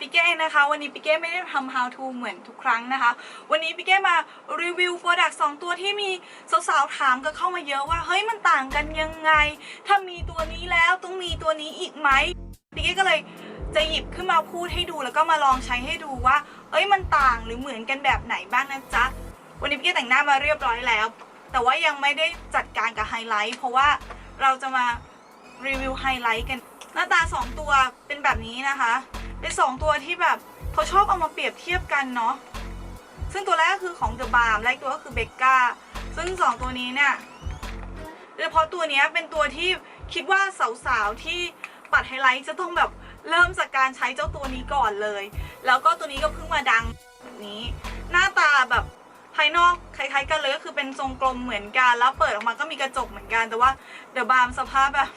ปิเก้นะคะ วันนี้ปิเก้ไม่ได้ทำ how to เหมือนทุกครั้งนะคะ วันนี้ปิเก้มารีวิวโปรดักต์สองตัวที่มีสาวๆถามกันเข้ามาเยอะว่าเฮ้ยมันต่างกันยังไง ถ้ามีตัวนี้แล้วต้องมีตัวนี้อีกไหมปิเก้ก็เลยจะหยิบขึ้นมาพูดให้ดูแล้วก็มาลองใช้ให้ดูว่า เอ้ยมันต่างหรือเหมือนกันแบบไหนบ้างนะจ๊ะวันนี้ปิเก้แต่งหน้ามาเรียบร้อยแล้ว แต่ว่ายังไม่ได้จัดการกับไฮไลท์เพราะว่าเราจะมารีวิวไฮไลท์กัน หน้าตา 2 ตัวเป็นแบบนี้นะคะ เป็น2ตัวที่แบบเขาชอบเอามาเปรียบเทียบกันเนาะซึ่งตัวแรกก็คือของ The Balm และอีกตัวก็คือเบ c ก้าซึ่ง2ตัวนี้เนี่ยโดยเฉพาะตัวนี้เป็นตัวที่คิดว่าสาวๆที่ปัดไฮไลท์จะต้องแบบเริ่มจากการใช้เจ้าตัวนี้ก่อนเลย แล้วก็ตัวนี้ก็เพิ่งมาดังแบบนี้ หน้าตาแบบภายนอกคล้ายๆ กันเลยก็คือเป็นทรงกลมเหมือนกัน แล้วเปิดออกมาก็มีกระจกเหมือนกัน แต่ว่า The Balm สภาพแบบ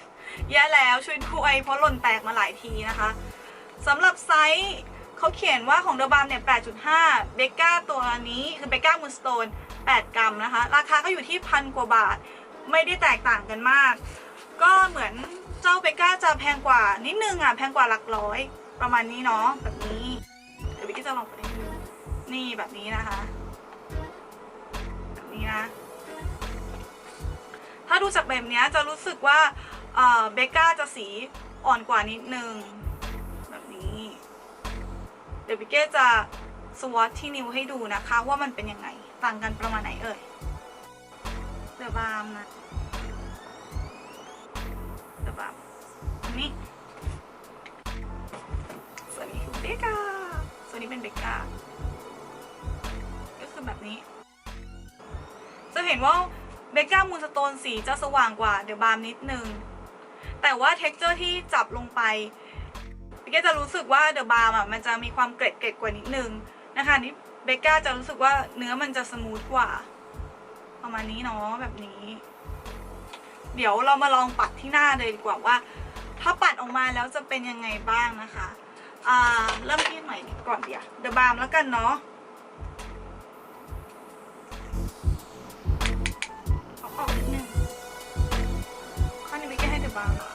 แย่แล้วช่วยด้วยเพราะหล่นแตกมาหลายทีนะคะ สำหรับไซส์เขาเขียนว่าของเดอะบามเนี่ย 8.5 เบก้าตัวนี้คือเบก้ามูสโตน 8 กรัมนะคะ ราคาก็อยู่ที่พันกว่าบาท ไม่ได้แตกต่างกันมาก ก็เหมือนเจ้าเบก้าจะแพงกว่านิดนึงอะ แพงกว่าหลักร้อย ประมาณนี้เนาะแบบนี้เดี๋ยววิกกี้จะลองไปดูนี่แบบนี้นะคะ แบบนี้นะ ถ้าดูจากแบบนี้จะรู้สึกว่าเบก้าจะสีอ่อนกว่านิดนึง ดี๋ยวบิเก้จะสวอตที่นิ้วให้ดูนะคะ ว่ามันเป็นยังไงต่างกันประมาณไหนเอ่ยเดอะบามนะเดอะบามนนี้ส่วนนี้คือเบกก้าส่วนนี้เป็นเบกก้าก็คือแบบนี้ จะเห็นว่าเบกก้ามูนสโตนสีจะสว่างกว่าเดอะบามนิดนึงแต่ว่าเท็กเจอร์ที่จับลงไป กจะรู้สึกว่าเดอะบาร์มอะมันจะมีความเกร็ดเกร็ดกว่านิดนึงนะคะนี่เบกก้าจะรู้สึกว่าเนื้อมันจะสมูทกว่า ประมาณนี้เนาะแบบนี้ เดี๋ยวเรามาลองปัดที่หน้าเลยดีกว่าว่า ถ้าปัดออกมาแล้วจะเป็นยังไงบ้างนะคะอ่าเริ่มที่ไหนก่อนเดี๋ยวเดอะบาร์มแล้วกันเนาะเอาออกนิดนึงข้างนี้ไม่แก้ให้เดอะบาร์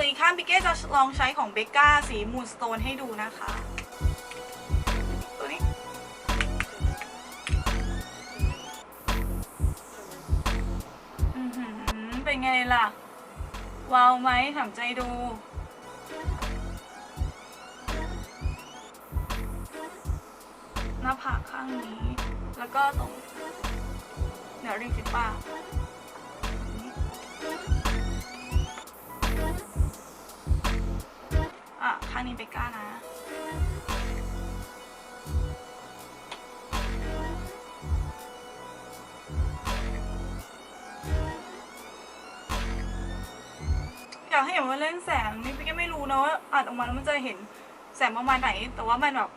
ส่วนอีกข้างพิเก้จะลองใช้ของเบก้าสีมูนสโตนให้ดูนะคะ ตัวนี้ อือหือเป็นไงล่ะ ว้าวไหมถามใจดูหน้าผากข้างนี้ แล้วก็ตรงเหนือริมฝีปาก อยากให้เห็นว่าเล่นแสงนี่พี่ก็ไม่รู้นะว่าอัดออกมาแล้วมันจะเห็นแสงประมาณไหน แต่ว่ามันแบบ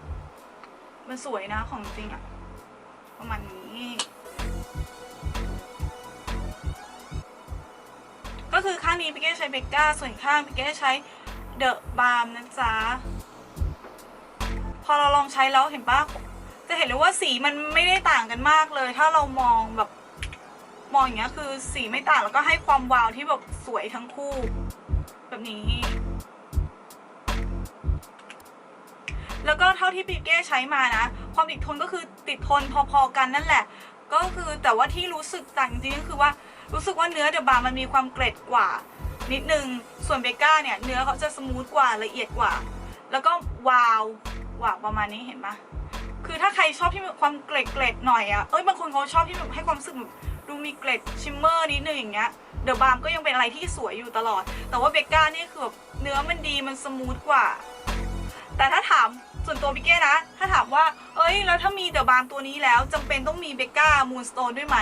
มันสวยนะของจริงอะประมาณนี้ ก็คือข้างนี้พี่เก้ใช้เบกก้าส่วนข้างพี่เก้ใช้เดอะบาร์มนะจ๊ะพอเราลองใช้แล้วเห็นปะจะเห็นเลยว่าสีมันไม่ได้ต่างกันมากเลย ถ้าเรามองแบบมองอย่างเงี้ยคือสีไม่ต่างแล้วก็ให้ความวาวที่แบบสวยทั้งคู่ แบบนี้ แล้วก็เท่าที่ปีเก้ใช้มานะ ความติดทนก็คือติดทนพอๆกันนั่นแหละ ก็คือแต่ว่าที่รู้สึกต่างจริงๆก็คือว่ารู้สึกว่าเนื้อเดอะบาร์มันมีความเกร็ดกว่า นิดนึง ส่วนเบก้าเนี่ย เนื้อเขาจะสมูทกว่าละเอียดกว่า แล้วก็วาววาประมาณนี้เห็นปะคือถ้าใครชอบที่มีความเกร็ดเกร็ดๆหน่อยอะเอ้ยบางคนเขาชอบที่แบบให้ความรู้สึกแบบ ดูมีเกร็ดชิมเมอร์นิดนึงอย่างเงี้ยเดอะบาร์มก็ยังเป็นอะไรที่สวยอยู่ตลอด แต่ว่าเบกก้านี่คือแบบเนื้อมันดีมันสมูทกว่า แต่ถ้าถามส่วนตัวบิเก้นะ ถ้าถามว่า เอ้ย แล้วถ้ามีเดอะบาร์มตัวนี้แล้วจำเป็นต้องมีเบกก้ามูนสโตนด้วยไหม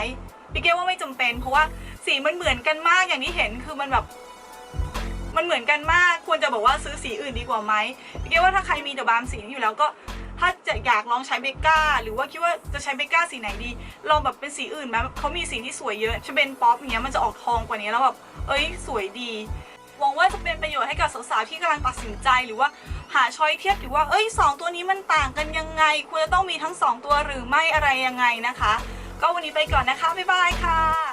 บิเก้ว่าไม่จำเป็น เพราะว่าสีมันเหมือนกันมากอย่างที่เห็นคือมันแบบมันเหมือนกันมาก ควรจะบอกว่าซื้อสีอื่นดีกว่าไหมบิกเก้ว่าถ้าใครมีเดอะบาร์มสีนี้อยู่แล้วก็ ถ้าจะอยากลองใช้เบกก้า หรือว่าคิดว่าจะใช้เบกก้าสีไหนดี ลองแบบเป็นสีอื่นไหมเขามีสีที่สวยเยอะชเบนป๊อปอย่างเงี้ยมันจะออกทองกว่านี้แล้วแบบเอ้ยสวยดีหวังว่าจะเป็นประโยชน์ให้กับสาวๆที่กำลังตัดสินใจหรือว่าหาช้อยเทียบอยู่ว่าเอ้ยสองตัวนี้มันต่างกันยังไง ควรจะต้องมีทั้งสองตัวหรือไม่อะไรยังไงนะคะ ก็วันนี้ไปก่อนนะคะ บ๊ายบายค่ะ